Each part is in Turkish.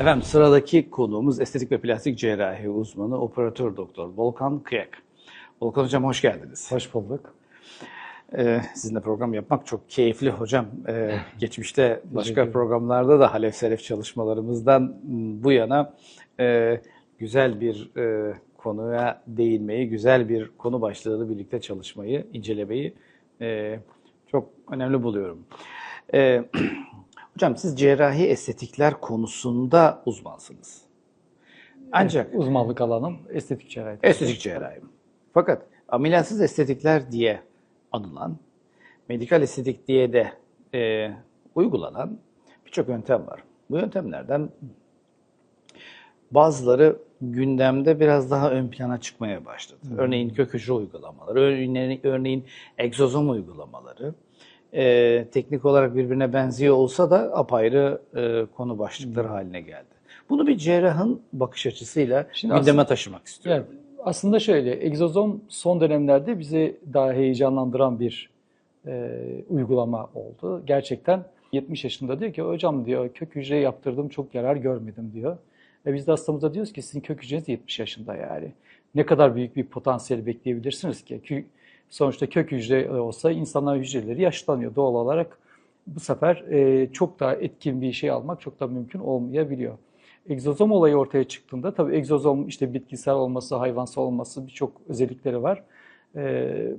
Efendim sıradaki konuğumuz estetik ve plastik cerrahi uzmanı operatör doktor Volkan Kıyak. Volkan hocam hoş geldiniz. Hoş bulduk. Ee, sizinle program yapmak çok keyifli hocam. Ee, geçmişte başka programlarda da Halef Selef çalışmalarımızdan bu yana e, güzel bir e, konuya değinmeyi, güzel bir konu başlığını birlikte çalışmayı, incelemeyi e, çok önemli buluyorum. E, hocam siz cerrahi estetikler konusunda uzmansınız. Ancak Uzmanlık alanım estetik cerrahi. Estetik cerrahi. Fakat ameliyatsız estetikler diye anılan, medikal estetik diye de e, uygulanan birçok yöntem var. Bu yöntemlerden bazıları gündemde biraz daha ön plana çıkmaya başladı. Örneğin kök hücre uygulamaları, örneğin, örneğin egzozom uygulamaları. E, teknik olarak birbirine benziyor olsa da apayrı e, konu başlıkları haline geldi. Bunu bir cerrahın bakış açısıyla Şimdi gündeme taşımak istiyorum. Yani aslında şöyle, egzozom son dönemlerde bizi daha heyecanlandıran bir e, uygulama oldu. Gerçekten 70 yaşında diyor ki hocam diyor kök hücre yaptırdım çok yarar görmedim diyor. Ve biz de hastamıza diyoruz ki sizin kök hücreniz 70 yaşında yani. Ne kadar büyük bir potansiyel bekleyebilirsiniz ki? Sonuçta kök hücre olsa insanlar hücreleri yaşlanıyor. Doğal olarak bu sefer e, çok daha etkin bir şey almak çok da mümkün olmayabiliyor. Egzozom olayı ortaya çıktığında tabii egzozom işte bitkisel olması, hayvansal olması birçok özellikleri var. Ee,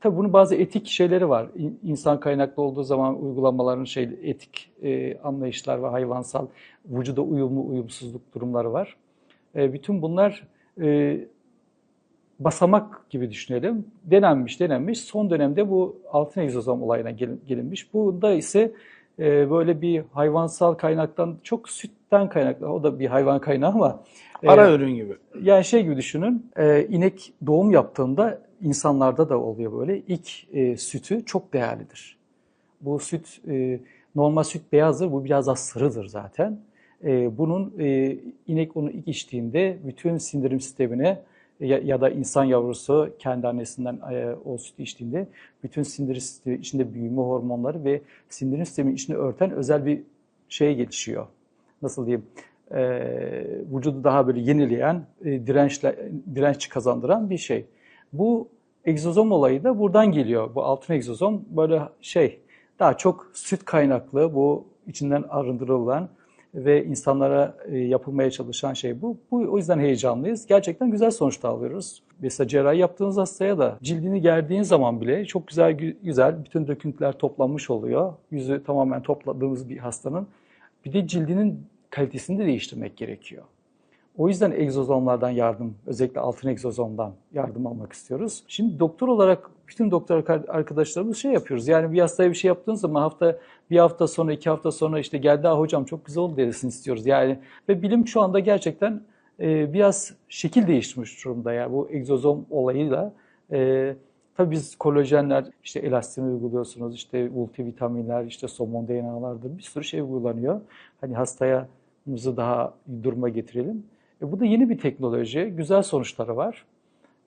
tabii bunun bazı etik şeyleri var. İn- İnsan kaynaklı olduğu zaman uygulamaların şey etik e, anlayışlar ve hayvansal vücuda uyumlu uyumsuzluk durumları var. E, bütün bunlar e, basamak gibi düşünelim. Denenmiş, denenmiş. Son dönemde bu altın egzozom olayına gelin- gelinmiş. Bunda ise e, böyle bir hayvansal kaynaktan çok sütten kaynaklı. O da bir hayvan kaynağı ama e, Ara ürün gibi. yani şey gibi düşünün, e, inek doğum yaptığında insanlarda da oluyor böyle. İlk e, sütü çok değerlidir. Bu süt, e, normal süt beyazdır, bu biraz daha sarıdır zaten. E, bunun e, inek onu ilk içtiğinde bütün sindirim sistemine ya, ya da insan yavrusu kendi annesinden e, o sütü içtiğinde bütün sindirim sistemi içinde büyüme hormonları ve sindirim sistemi içini örten özel bir şey gelişiyor. Nasıl diyeyim? e, vücudu daha böyle yenileyen, e, dirençle, direnç kazandıran bir şey. Bu egzozom olayı da buradan geliyor. Bu altın egzozom böyle şey, daha çok süt kaynaklı, bu içinden arındırılan ve insanlara e, yapılmaya çalışan şey bu. Bu o yüzden heyecanlıyız. Gerçekten güzel sonuçlar alıyoruz. Mesela cerrahi yaptığınız hastaya da cildini gerdiğin zaman bile çok güzel gü- güzel bütün döküntüler toplanmış oluyor. Yüzü tamamen topladığımız bir hastanın. Bir de cildinin kalitesini de değiştirmek gerekiyor. O yüzden egzozomlardan yardım, özellikle altın egzozomdan yardım almak istiyoruz. Şimdi doktor olarak bütün doktor arkadaşlarımız şey yapıyoruz. Yani bir hastaya bir şey yaptığınız zaman hafta bir hafta sonra, iki hafta sonra işte geldi "Aa, hocam çok güzel oldu derisini istiyoruz. Yani ve bilim şu anda gerçekten e, biraz şekil değiştirmiş durumda. Yani bu egzozom olayıyla e, Tabii biz kolajenler, işte elastin uyguluyorsunuz, işte multivitaminler, işte somon DNA'lardır bir sürü şey uygulanıyor. Hani hastaya muzu daha duruma getirelim. E, bu da yeni bir teknoloji, güzel sonuçları var.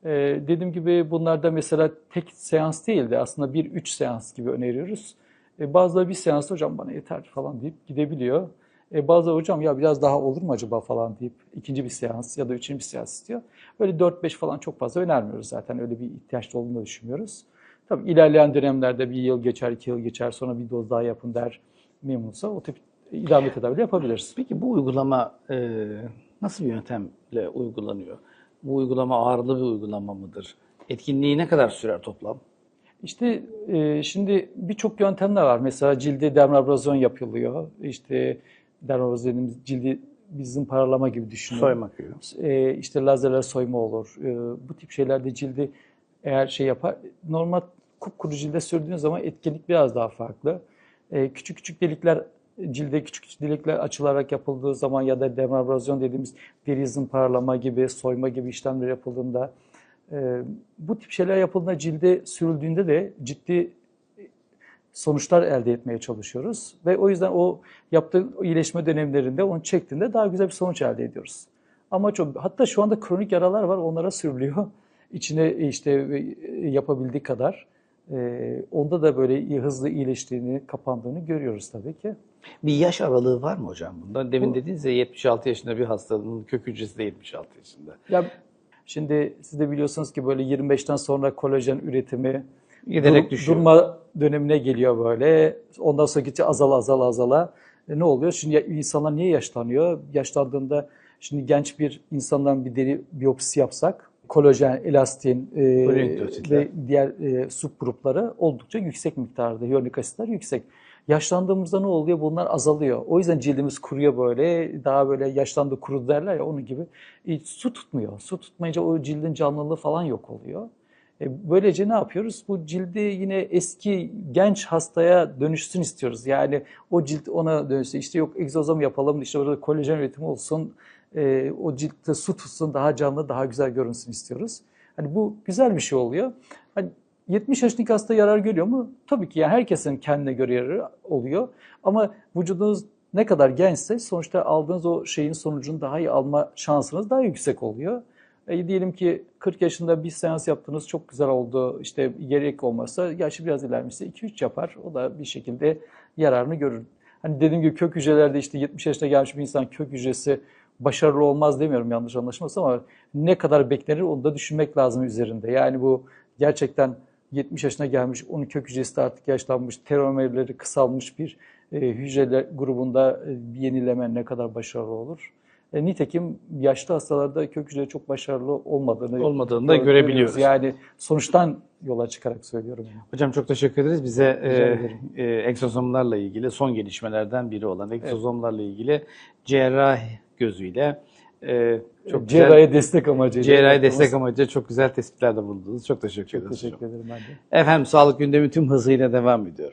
E, dediğim gibi bunlarda mesela tek seans değil de aslında bir üç seans gibi öneriyoruz. E, bazıları bir seans hocam bana yeter falan deyip gidebiliyor. E, bazıları hocam ya biraz daha olur mu acaba falan deyip ikinci bir seans ya da üçüncü bir seans istiyor. Böyle 4-5 falan çok fazla önermiyoruz zaten. Öyle bir ihtiyaç olduğunu düşünmüyoruz. Tabii ilerleyen dönemlerde bir yıl geçer, iki yıl geçer sonra bir doz daha yapın der memnunsa o tip idame tedavi yapabiliriz. Peki bu uygulama e, nasıl bir yöntemle uygulanıyor? Bu uygulama ağırlı bir uygulama mıdır? Etkinliği ne kadar sürer toplam? İşte e, şimdi birçok yöntemler var. Mesela cilde dermabrazyon yapılıyor. İşte dermabrazyon dediğimiz cildi bizim paralama gibi düşünün. Soymak gibi. E, işte lazerler soyma olur. E, bu tip şeylerde cildi eğer şey yapar, normal kupkuru cilde sürdüğünüz zaman etkinlik biraz daha farklı. E, küçük küçük delikler cilde küçük delikler açılarak yapıldığı zaman ya da dermabrazyon dediğimiz deri zımparalama gibi, soyma gibi işlemler yapıldığında e, bu tip şeyler yapıldığında cilde sürüldüğünde de ciddi sonuçlar elde etmeye çalışıyoruz. Ve o yüzden o yaptığı iyileşme dönemlerinde onu çektiğinde daha güzel bir sonuç elde ediyoruz. Ama çok, hatta şu anda kronik yaralar var onlara sürülüyor. İçine işte e, yapabildiği kadar. E, onda da böyle hızlı iyileştiğini, kapandığını görüyoruz tabii ki. Bir yaş aralığı var mı hocam bunda? Demin dediniz ya 76 yaşında bir hastanın kök hücresi de 76 yaşında. Ya şimdi siz de biliyorsunuz ki böyle 25'ten sonra kolajen üretimi Giderek dur- düşüyor. durma dönemine geliyor böyle. Ondan sonra gittikçe azala azala azala. E ne oluyor? Şimdi insanlar niye yaşlanıyor? Yaşlandığında şimdi genç bir insandan bir deri biyopsisi yapsak kolajen, elastin e, ve diğer e, subgrupları oldukça yüksek miktarda. Hyaluronik asitler yüksek. Yaşlandığımızda ne oluyor? Bunlar azalıyor. O yüzden cildimiz kuruyor böyle. Daha böyle yaşlandı kurudu derler ya onun gibi. E, su tutmuyor. Su tutmayınca o cildin canlılığı falan yok oluyor. E, böylece ne yapıyoruz? Bu cildi yine eski genç hastaya dönüşsün istiyoruz. Yani o cilt ona dönüşsün. İşte yok egzozom yapalım, işte orada kolajen üretimi olsun, e, o ciltte su tutsun, daha canlı, daha güzel görünsün istiyoruz. Hani bu güzel bir şey oluyor. Hani 70 yaşındaki hasta yarar görüyor mu? Tabii ki yani herkesin kendine göre yararı oluyor. Ama vücudunuz ne kadar gençse sonuçta aldığınız o şeyin sonucunu daha iyi alma şansınız daha yüksek oluyor. E, diyelim ki 40 yaşında bir seans yaptınız çok güzel oldu işte gerek olmazsa yaşı biraz ilerlemişse 2-3 yapar o da bir şekilde yararını görür. Hani dediğim gibi kök hücrelerde işte 70 yaşına gelmiş bir insan kök hücresi başarılı olmaz demiyorum yanlış anlaşılmasın ama ne kadar beklenir onu da düşünmek lazım üzerinde. Yani bu gerçekten 70 yaşına gelmiş, onun kök hücresi artık yaşlanmış, telomerleri kısalmış bir e, hücreler grubunda e, yenileme ne kadar başarılı olur? E, nitekim yaşlı hastalarda kök hücre çok başarılı olmadığını Olmadığını da gör- görebiliyoruz. Yani sonuçtan yola çıkarak söylüyorum. Yani. Hocam çok teşekkür ederiz. Bize e, e, egzozomlarla ilgili son gelişmelerden biri olan egzozomlarla ilgili cerrah gözüyle e, çok güzel Cerrahi destek amacıyla. cerrahi destek amacıyla çok güzel tespitlerde bulundunuz. Çok teşekkür Çok ederiz. hocam. teşekkür ederim ben de. Efendim sağlık gündemi tüm hızıyla devam ediyor.